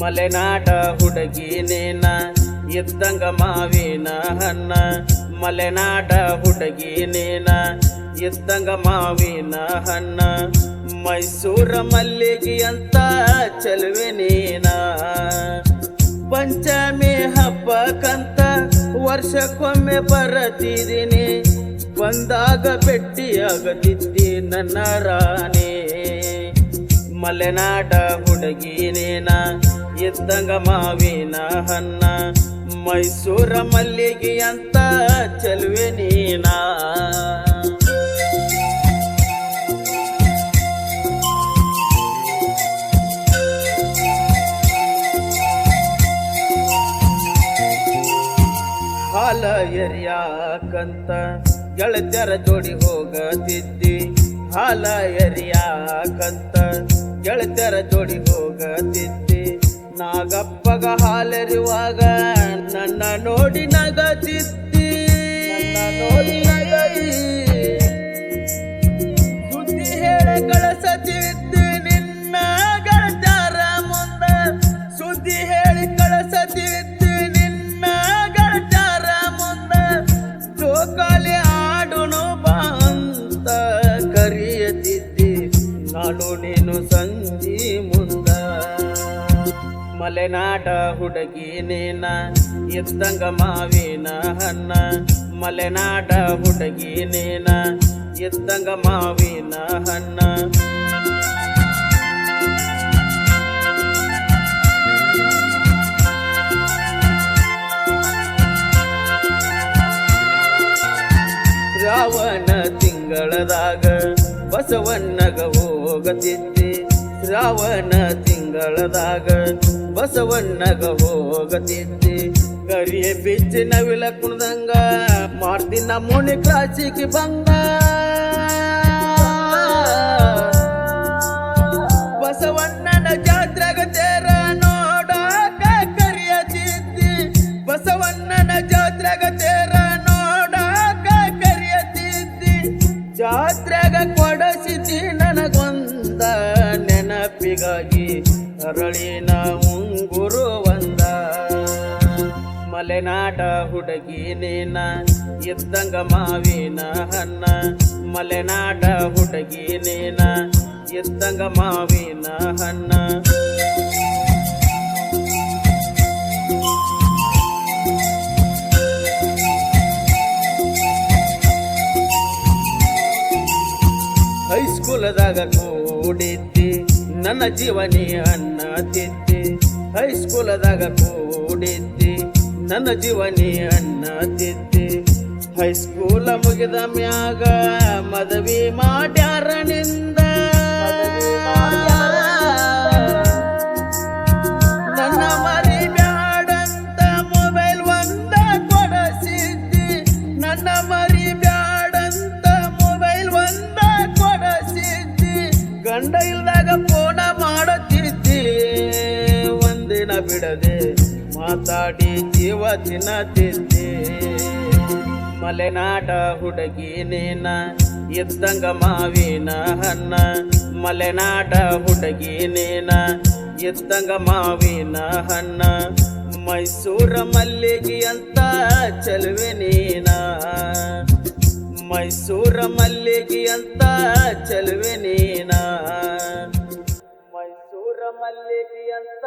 ಮಲೆನಾಡ ಹುಡುಗಿ ನೇನ ಇದ್ದಂಗ ಮಾವಿನ ಹಣ್ಣ. ಮಲೆನಾಡ ಹುಡುಗಿ ನೇನ ಇದ್ದಂಗ ಮಾವಿನ ಹಣ್ಣ. ಮೈಸೂರ ಮಲ್ಲಿಗೆ ಅಂತ ಚೆಲುವೆ ನೀನ. ಪಂಚಮಿ ಹಬ್ಬಕ್ಕಂತ ವರ್ಷಕ್ಕೊಮ್ಮೆ ಬರತಿದ್ದೀನಿ. ಬಂದಾಗ ಭೇಟಿಯಾಗತಿದ್ದಿ ನನ್ನ ರಾಣಿ. ಮಲೆನಾಡ ಹುಡುಗಿನೇನ, ಇದ್ದಂಗ ಮಾವಿನ ಹನ್ನ ಮೈಸೂರ ಮಲ್ಲಿಗೆ ಅಂತ ಚೆಲುವೆ ನೀನಾ. ಹಾಲ ಎರಿಯಾಕಂತ ಗೆಳತ್ಯರ ಜೋಡಿ ಹೋಗತಿದ್ದಿ. ಹಾಲ ಎರಿಯಾಕಂತ ಗೆಳತ್ಯರ ಜೋಡಿ ಹೋಗತಿದ್ದೆ ನಾಗಪ್ಪಗ ಹಾಲೆರಿವಾಗ ನನ್ನ ನೋಡಿ ನಗತಿತ್ತಿ ನನ್ನ ನೋಡಿ ನಗತಿದ್ದಿ. ನಾಳು ನೀನು ಸಂಜಿ ಮುಂದ. ಮಲೆನಾಡ ಹುಡುಗಿ ನೀನ ಇದ್ದಂಗ ಮಾವಿನ ಹಣ್ಣ. ಮಲೆನಾಡ ಹುಡುಗಿ ನೀನ ಇದ್ದಂಗ ಮಾವಿನ ಹಣ್ಣ. ಶ್ರಾವಣ ತಿಂಗಳದಾಗ ಬಸವಣ್ಣಗ ಹೋಗತಿದ್ದಿ ಶ್ರಾವಣ ತಿಂಗಳದಾಗ ಬಸವಣ್ಣಗ ಹೋಗತಿದ್ದೆ ಕರಿಯ ಬಿಚ್ಚಿನ ನವಿಲ ಕುಣದಂಗ ಮಾಡ್ದಿನ ಮುನಿ ಕಾಚಿಗೆ ಬಂದ. ನೆನಪಿಗಾಗಿ ನಾವು ಗುರು ಒಂದ. ಮಲೆನಾಡ ಹುಡುಗಿ ನೀನ, ಇದ್ದಂಗ ಮಾವಿನ ಹಣ್ಣ. ಮಲೆನಾಟ ಹುಡುಗಿ ನೀನ, ಇದ್ದಂಗ ಮಾವಿನ ಹಣ್ಣ. ಹೈಸ್ಕೂಲದಾಗ ಕೂಡಿದ್ದಿ ನನ್ನ ಜೀವನಿ ಅನ್ನ ತಿದ್ದೆ ಹೈಸ್ಕೂಲದಾಗ ಕೂಡಿದ್ದೆ. ನನ್ನ ಜೀವನಿ ಅನ್ನ ತಿದ್ದೆ ಹೈಸ್ಕೂಲ ಮುಗಿದ ಮ್ಯಾಗ ಮದವಿ ಮಾಡ್ಯಾರನಿಂದ. ನನ್ನ ಮಾತಾಡಿ ಜೀವ ತಿನ್ನತಿದ್ದಿ ಮಲೆನಾಡ ಹುಡುಗಿ ನೀನ, ಇದ್ದಂಗ ಮಾವಿನ ಹಣ್ಣ. ಮಲೆನಾಡ ಹುಡುಗಿ ನೀನ, ಇದ್ದಂಗ ಮಾವಿನ ಹಣ್ಣ. ಮೈಸೂರ ಮಲ್ಲಿಗೆ ಅಂತ ಚೆಲುವೆ ನೀನ. ಮೈಸೂರ ಮಲ್ಲಿಗೆ ಅಂತ ಚೆಲುವೆ ನೀನ. ಮೈಸೂರ ಮಲ್ಲಿಗೆ ಅಂತ